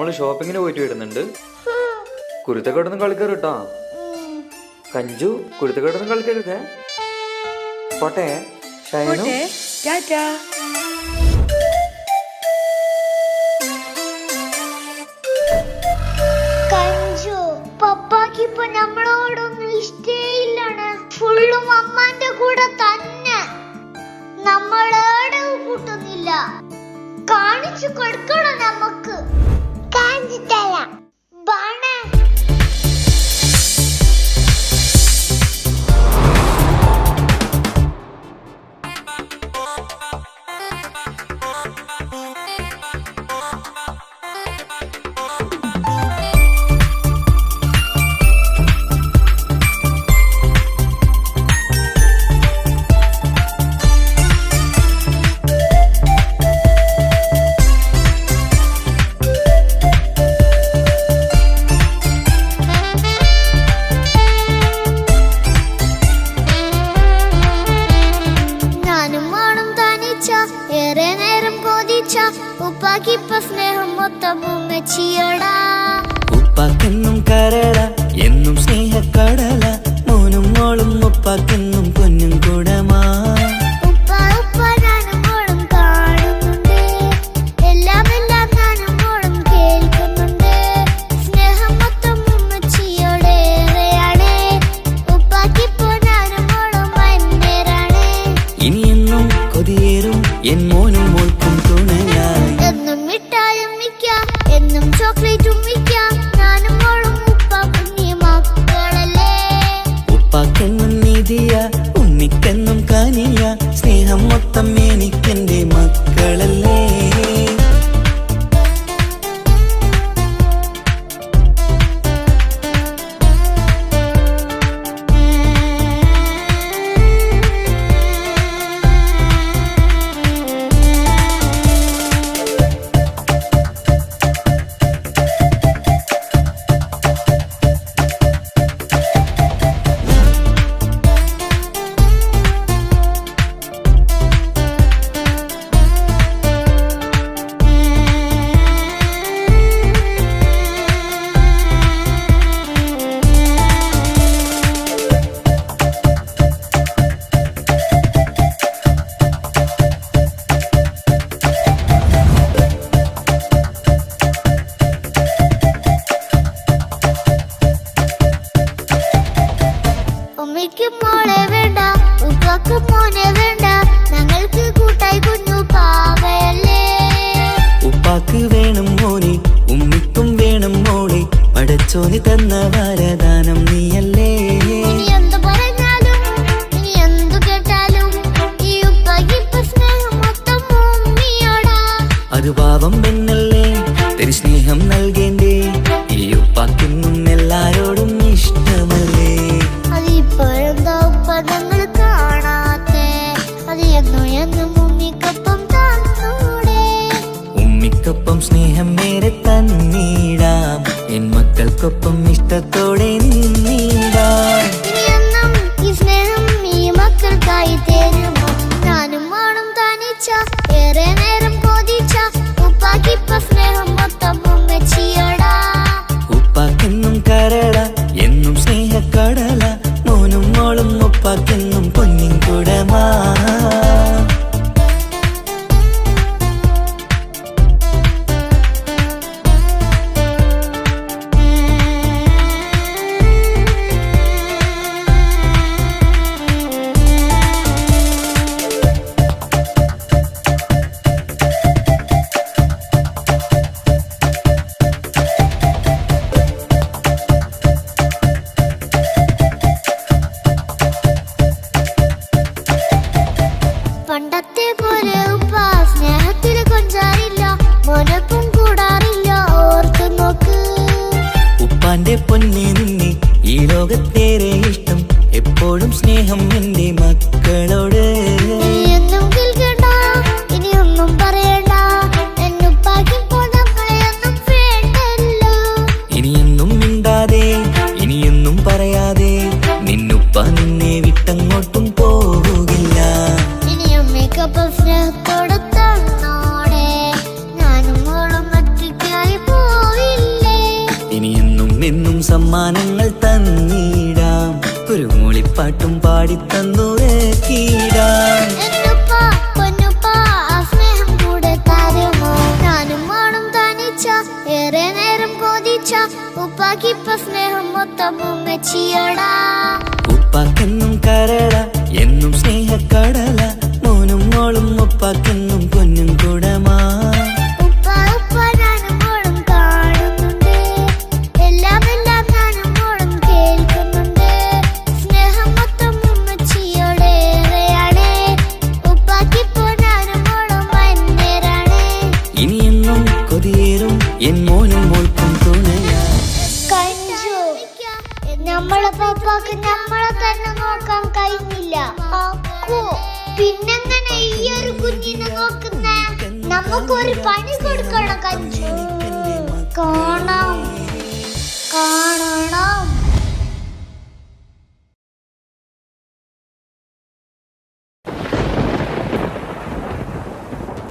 നമ്മൾ ഷോപ്പിങ്ങിന് പോയിട്ട് വരുന്നുണ്ട്. കുരുത്തക്കോട്ടൊന്നും കളിക്കരുത് കേട്ടോ കഞ്ചു കുരുത്തക്കോട്ടൊന്നും കളിക്കരുത്. പോട്ടെ ഷൈനു. കൂടെ തന്നെ. നമ്മളോട് കൂട്ടുന്നില്ല. കാണിച്ചു കൊടുക്കണം നമുക്ക്. ఉపాకి పస్నే హమ్మో తబు మెచియడా ఉపకన్నం కరడ நாத்தம் ஏனிக்கின்ற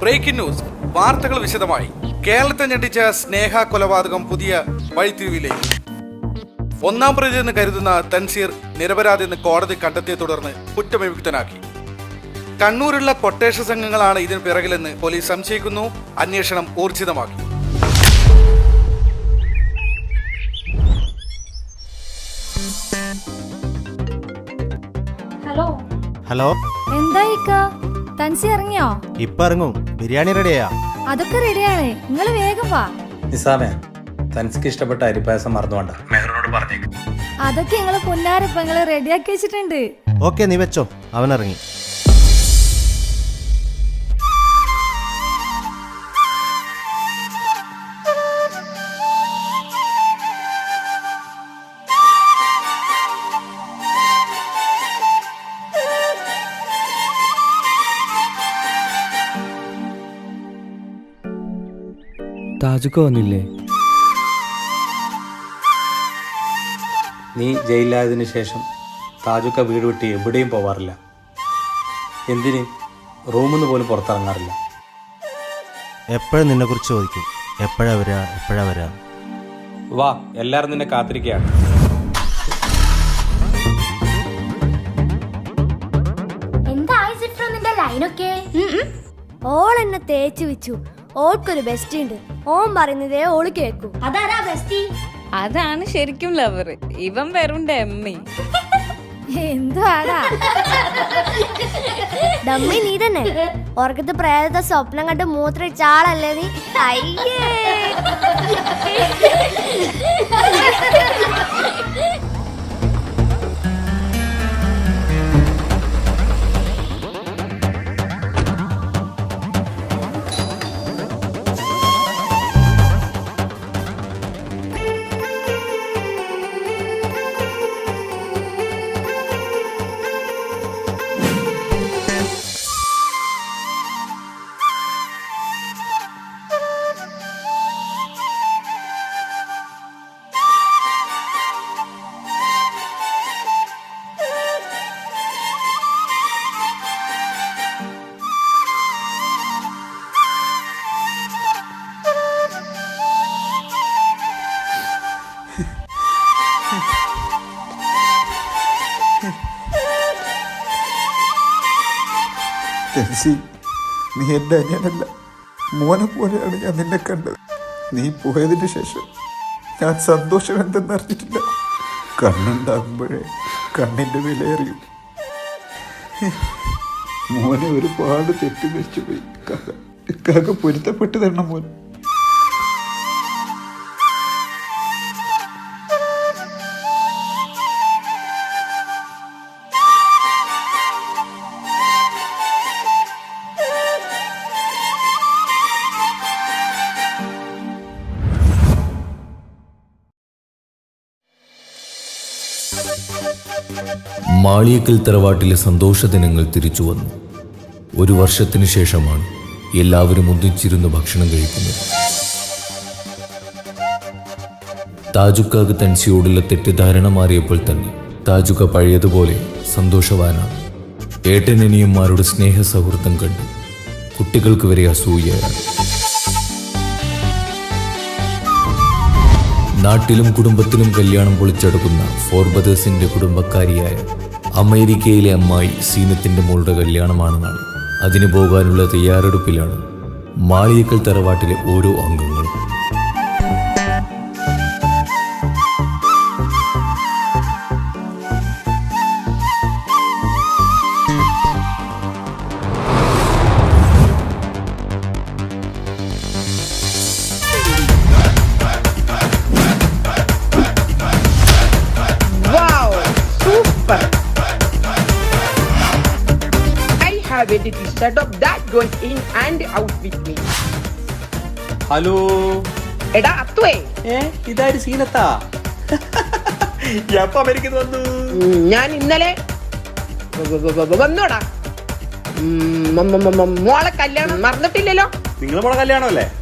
ബ്രേക്കിംഗ് ന്യൂസ് വാർത്തകൾ വിശദമായി. കേരളത്തെ ഞെട്ടിച്ച സ്നേഹ കൊലപാതകം പുതിയ വഴിത്തിരിവിലേക്ക്. ഒന്നാം പ്രതി എന്ന് കരുതുന്ന തൻസീർ നിരപരാധി എന്ന് കോടതി കണ്ടെത്തിയെ തുടർന്ന് കുറ്റവിമുക്തനാക്കി. കണ്ണൂരുള്ള കൊട്ടേഷ സംഘങ്ങളാണ് ഇതിന് പിറകിലെന്ന് പോലീസ് സംശയിക്കുന്നു. അന്വേഷണം ഊർജിതമാക്കി. ഹലോ. ഹലോ. എന്താ ഇക്ക? തൻസി ഇറങ്ങിയോ? ഇപ്പൊ ഇറങ്ങും. ബിരിയാണി റെഡിയാ. അതൊക്കെ റെഡിയാണ്. നിങ്ങൾ വേഗം വാ. നിസാമേ തൻസിക്ക് ഇഷ്ടപ്പെട്ട അരിപ്പായസം മറന്നുകൊണ്ട അതൊക്കെ ഞങ്ങൾ പൊന്നാരപ്പ നിങ്ങൾ റെഡിയാക്കി വെച്ചിട്ടുണ്ട്. ഓക്കെ നീ വെച്ചോ. അവൻ ഇറങ്ങി. താജുക്ക വന്നില്ലേ നീ ജയിലായതിനു ശേഷം താജുക്ക വീട് വിട്ട് എവിടെയും പോവാറില്ല. എന്തിന്? റൂമിൽ നിന്ന് പോലും പുറത്തിറങ്ങാറില്ല. എപ്പോഴും നിന്നെ കുറിച്ച് ചോദിക്കും? എപ്പോഴാ വരാ? എപ്പോഴാ വരാ? വാ എല്ലാവരും നിന്നെ കാത്തിരിക്കുകയാണ് എന്തായി സിട്രോ നിന്റെ ലൈനൊക്കെ ഓൾ എന്നെ തേച്ചു വെച്ചു. ഓൾക്കൊരു ബെസ്റ്റി ഉണ്ട് ഓൻ പറയുന്നതേ ഓൾ കേക്കൂ അതാരാ ബെസ്റ്റി? അതാണ് ശരിക്കും ലവർ ഇവൻ വരുണ്ട് എമ്മി. എന്തുവാടാ? ഡമ്മി നീ തന്നെ. ഉറക്കത്ത് പ്രേതത്തെ സ്വപ്നം കണ്ട് മൂത്രയിച്ച ആളല്ലേ നീ? അയ്യേ. തെൻസി നീ എന്റെ അനിയനല്ല മോനെ പോലെയാണ് ഞാൻ നിന്നെ കണ്ടത്. നീ പോയതിന് ശേഷം ഞാൻ സന്തോഷം എന്തെന്ന് അറിഞ്ഞിട്ടില്ല. കണ്ണുണ്ടാകുമ്പോഴേ കണ്ണിന്റെ വില അറിയും മോനെ ഒരുപാട് തെറ്റിദ്ധരിച്ചു പോയി കാക്ക കാക്ക പൊരുത്തപ്പെട്ടു തരണം മോൻ മാളിയക്കൽ തറവാട്ടിലെ സന്തോഷ ദിനങ്ങൾ തിരിച്ചു വന്നു. ഒരു വർഷത്തിനു ശേഷമാണ് എല്ലാവരും ഒന്നിച്ചിരുന്ന് ഭക്ഷണം കഴിക്കുന്നത്. താജുക്കാക്ക് തൻസിയോടുള്ള തെറ്റിദ്ധാരണ മാറിയപ്പോൾ തന്നെ താജുക്ക പഴയതുപോലെ സന്തോഷവാനാണ്. ഏട്ടനനിയന്മാരുടെ സ്നേഹ സൗഹൃദം കണ്ട് കുട്ടികൾക്ക് വരെ അസൂയയാണ്. നാട്ടിലും കുടുംബത്തിലും കല്യാണം പൊളിച്ചെടുക്കുന്ന ഫോർബദേഴ്സിന്റെ കുടുംബക്കാരിയായ അമേരിക്കയിലെ അമ്മായി സീനത്തിന്റെ മോളുടെ കല്യാണമാണ് നാളെ. അതിന് പോകാനുള്ള തയ്യാറെടുപ്പിലാണ് മാളിയക്കൽ തറവാട്ടിലെ ഓരോ അംഗങ്ങളും. To set up setup that goes in and out with me. Hello എടാ അത്തുവേ ഏ ഇതാര് സീനത്താ? എപ്പ അമേരിക്കന്ന് വന്നു. ഞാൻ ഇന്നലെ വന്നോടാ. മ- മ- മ- മ- മോളെ കല്യാണം മറന്നിട്ടില്ലല്ലോ? നിങ്ങൾ മോളെ കല്യാണമല്ലേ?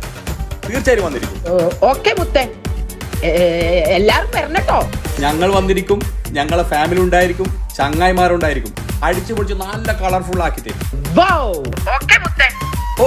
തീർച്ചയായും വന്നിരിക്കും. ഓക്കെ മുത്തേ. എല്ലാരും വരണട്ടോ ഞങ്ങൾ വന്നിരിക്കും. ഞങ്ങളെ ഫാമിലി ഉണ്ടായിരിക്കും. ചങ്ങായിമാരുണ്ടായിരിക്കും. അടിച്ചു പൊളിച്ച് നല്ല കളർഫുൾ ആക്കി തരും കല്യാണം ഓക്കെ മുത്തേ ഓ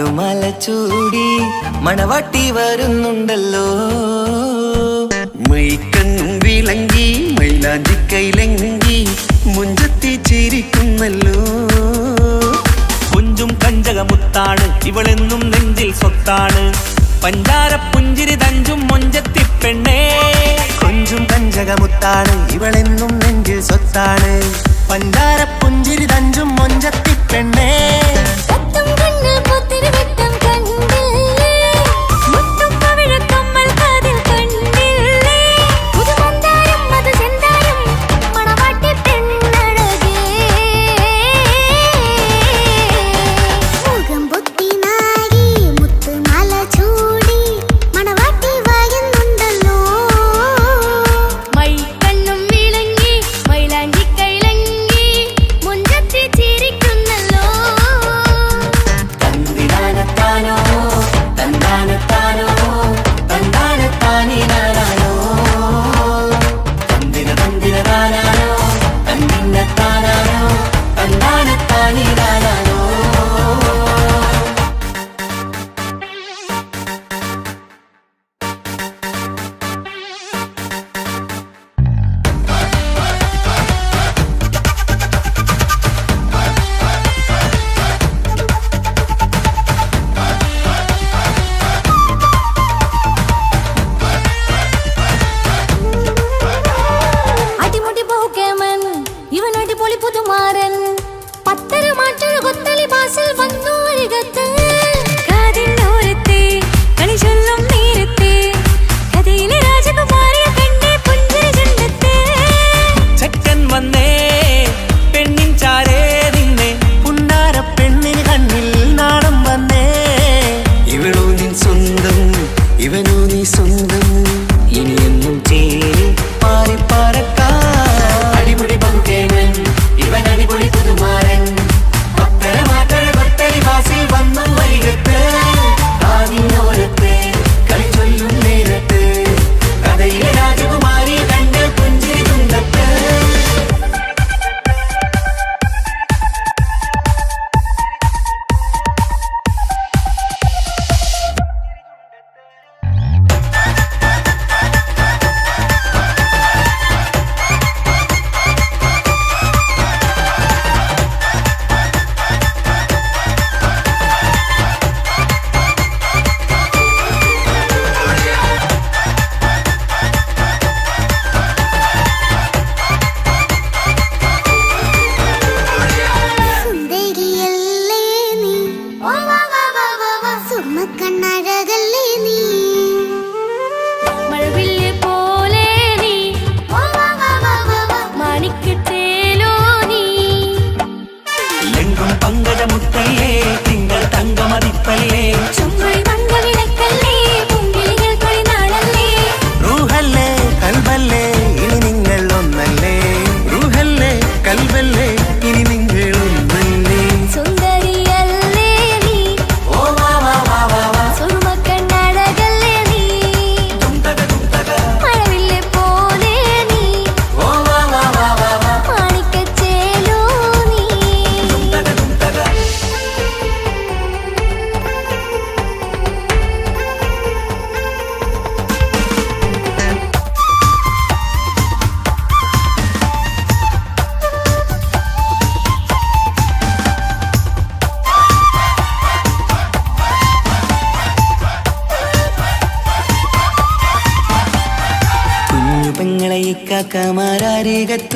മുത്തുമല ചൂടി മണവാട്ടി വരുന്നുണ്ടല്ലോ. മൈക്കണ്ണും വിളങ്ങി മൈലാഞ്ചി കൈലങ്കി മുഞ്ചത്തി ചിരിക്കുന്നല്ലോ. കൊഞ്ചും കഞ്ചകമുത്താണ് ഇവളെന്നും നെഞ്ചിൽ സ്വത്താണ്. പഞ്ചാര പുഞ്ചിരി തഞ്ചും മൊഞ്ചത്തി പെണ്ണേ. കൊഞ്ചും കഞ്ചകമുത്താണ് ഇവളെന്നും നെഞ്ചിൽ സ്വത്താണ്. പഞ്ചാര പുഞ്ചിരി തഞ്ചും മൊഞ്ചത്തി പെണ്ണേ. Wait a minute. പുതുമാരൻ പത്തര മാറ്റൊരു കൊത്തലി ബാസിൽ വന്നോരികത്ത്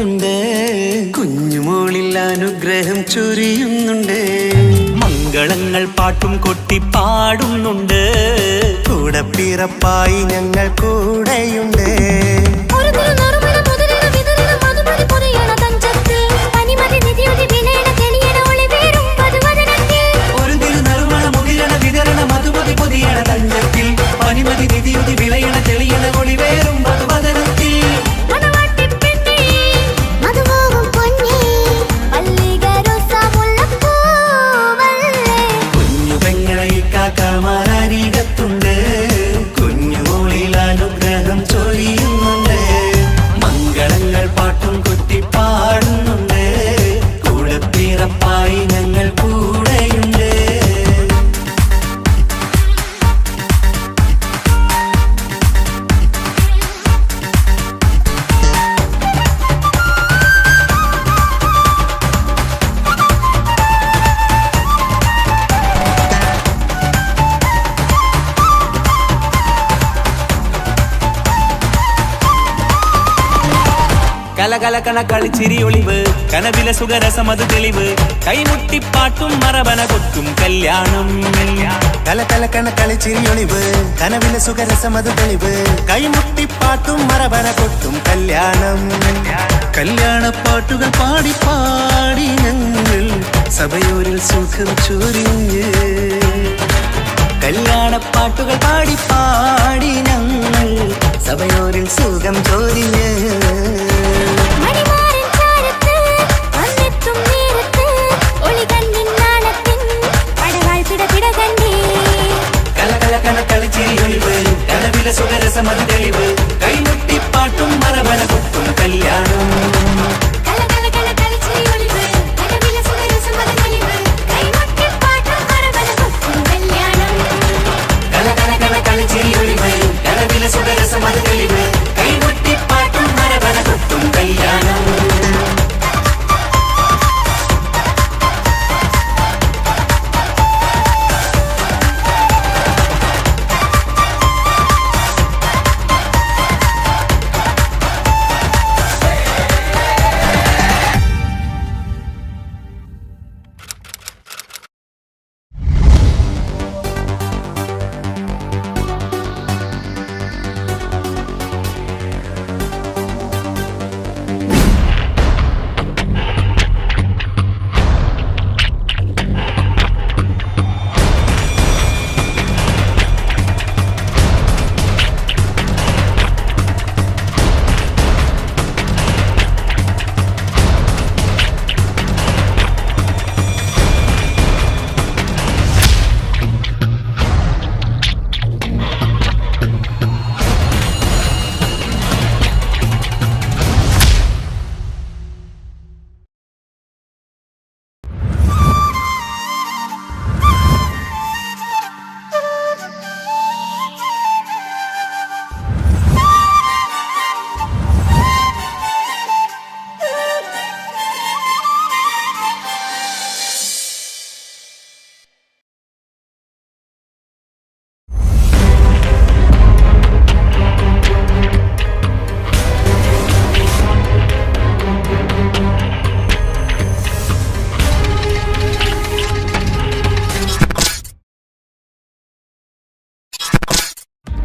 One കലകല കണ ചിരി ഒളിവ് കനവില അത് തെളിവ്. കൈമുട്ടിപ്പാട്ടും മറവന കൊത്തും കല്യാണം. കല കല കണ കളിച്ചിരി ഒളിവ് കനവില അത് തെളിവ്. കൈമുട്ടിപ്പാട്ടും മറവന കൊത്തും കല്യാണം. കല്യാണ പാട്ടുകൾ പാടി പാടി ഞങ്ങൾ സഭയൂരിൽ സുഖം ചൊരിഞ്ഞ്. കല്യാണപ്പാട്ടുകൾ പാടി പാടി ഞങ്ങൾ സഭയോരിൽ സുഖം ചോദിഞ്ഞ് മണിമാരൻ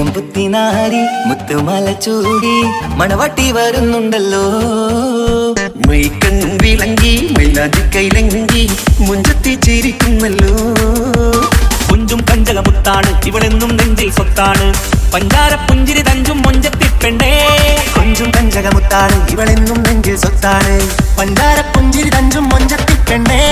മുഖം പുത്തിനാരി മുത്തുമല ചൂടി മണവാട്ടി വരുന്നുണ്ടല്ലോ. മൈക്കൺ വിളങ്ങി മൈലാതി കൈലങ്കി മുഞ്ചത്തി ചിരിക്കുന്നല്ലോ. കുഞ്ചും കഞ്ചകമുത്താണ് ഇവളെന്നും നെഞ്ചിൽ സ്വത്താണ്. പഞ്ചാര പുഞ്ചിരി തഞ്ചും മൊഞ്ചത്തി പെണ്ണേ. കൊഞ്ചും മുത്താണ് ഇവളെന്നും നെഞ്ചിൽ സ്വത്താണ്. പഞ്ചാര പുഞ്ചിരി തഞ്ചും മൊഞ്ചത്തി പെണ്ണേ.